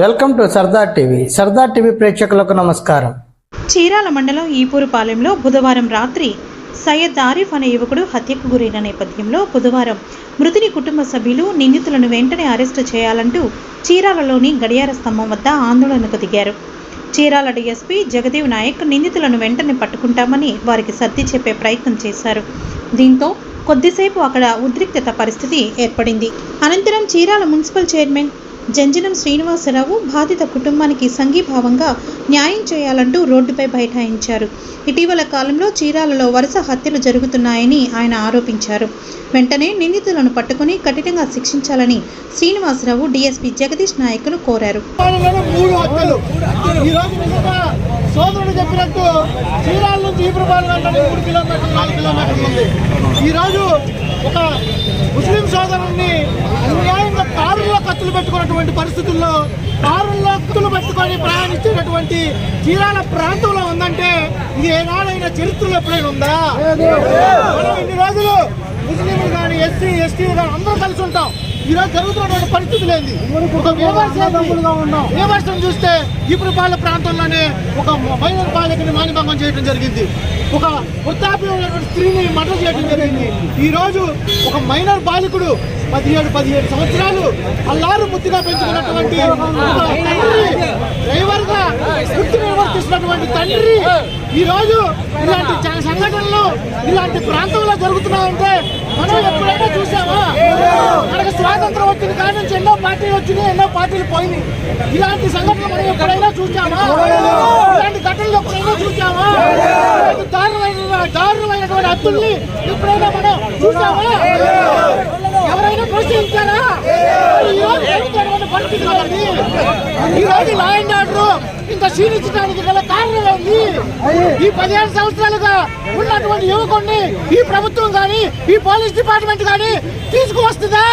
Welcome to Sardar TV. Sardar TV ప్రేక్షకులకు నమస్కారం. చీరాల మండలం ఈపూరుపాలెంలో బుధవారం రాత్రి సయ్యద్ ఆరిఫ్ అనే యువకుడు హత్యకు గురైన నేపథ్యంలో బుధవారం మృతుని కుటుంబ సభ్యులు నిందితులను వెంటనే అరెస్టు చేయాలంటూ చీరాలలోని గడియార స్తంభం వద్ద ఆందోళనకు దిగారు. చీరాల డీఎస్పీ జగదేవ్ నాయక్ నిందితులను వెంటనే పట్టుకుంటామని వారికి సర్ది చెప్పే ప్రయత్నం చేశారు. దీంతో కొద్దిసేపు అక్కడ ఉద్రిక్తత పరిస్థితి ఏర్పడింది. అనంతరం చీరాల మున్సిపల్ చైర్మన్ జంజనం శ్రీనివాసరావు బాధిత కుటుంబానికి సంఘీభావంగా న్యాయం చేయాలంటూ రోడ్డుపై బైఠాయించారు. ఇటీవల కాలంలో చీరాలలో వరుస హత్యలు జరుగుతున్నాయని ఆయన ఆరోపించారు. వెంటనే నిందితులను పట్టుకుని కఠినంగా శిక్షించాలని శ్రీనివాసరావు డీఎస్పీ జగదీష్ నాయకులు కోరారు. సోదరుడు చెప్పినట్టు చీరాల నుంచి ఈపురపాలెం వెళ్ళడానికి మూడు కిలోమీటర్లు నాలుగు కిలోమీటర్లు ఉంది. ఈరోజు ఒక ముస్లిం సోదరుడిని అన్యాయంగా కారుల్లో ఉన్నటువంటి పరిస్థితుల్లో కారుల్లో కుతులు పట్టుకొని ప్రయాణించేటటువంటి చీరాల ప్రాంతంలో ఉందంటే ఇది ఏనాడైనా చరిత్రలో ఎప్పుడైనా ఉందా? మనం ఇన్ని రోజులు ముస్లింలు కానీ ఎస్సీ ఎస్టీ కానీ అందరూ కలిసి ఉంటాం. ఈరోజు జరుగుతున్నటువంటి పరిస్థితులు ఏంది? ఒక వ్యవస్థ చూస్తే ఇప్పుడు పాల ప్రాంతంలోనే ఒక మైనర్ బాలికని మానిభంగం చేయడం జరిగింది. ఒక వృద్ధాప్యం స్త్రీని మర్డర్ చేయడం జరిగింది. ఈ రోజు ఒక మైనర్ బాలికుడు పదిహేడు పదిహేడు సంవత్సరాలు అల్లారు ముద్దుగా పెంచుకున్నటువంటి ఒక తండ్రి డ్రైవర్గా గుర్తు నిర్వర్తిస్తున్నటువంటి తండ్రి. ఈ రోజు ఇలాంటి సంఘటనలు ఇలాంటి ప్రాంతంలో జరుగుతున్నాయంటే మనం ఎప్పుడైనా చూసామా? మనకు స్వాతంత్రం వచ్చిన కాడి నుంచి ఎన్నో పార్టీలు వచ్చినాయి ఎన్నో పార్టీలు పోయినాయి. ఇలాంటి సంఘటనలు మనం ఎప్పుడైనా చూసామా? ఇలాంటి ఘటనలు ఎప్పుడైనా చూసామా ఇలాంటి దారుణమైన దారుణమైనటువంటి హత్తుల్ని ఎప్పుడైనా మనం చూసామా ఎవరైనా ప్రోత్సహించారా? ఈ రోజు జరుగుతున్నటువంటి ఈ రోజు లా అండ్ ఆర్డర్ ఇంత క్షీణించడానికి గల కారణం ఏంటి ఈ పదిహేను సంవత్సరాలుగా ఉన్నటువంటి యువకుడిని ఈ ప్రభుత్వం కానీ ఈ పోలీస్ డిపార్ట్మెంట్ కానీ తీసుకువస్తుందా?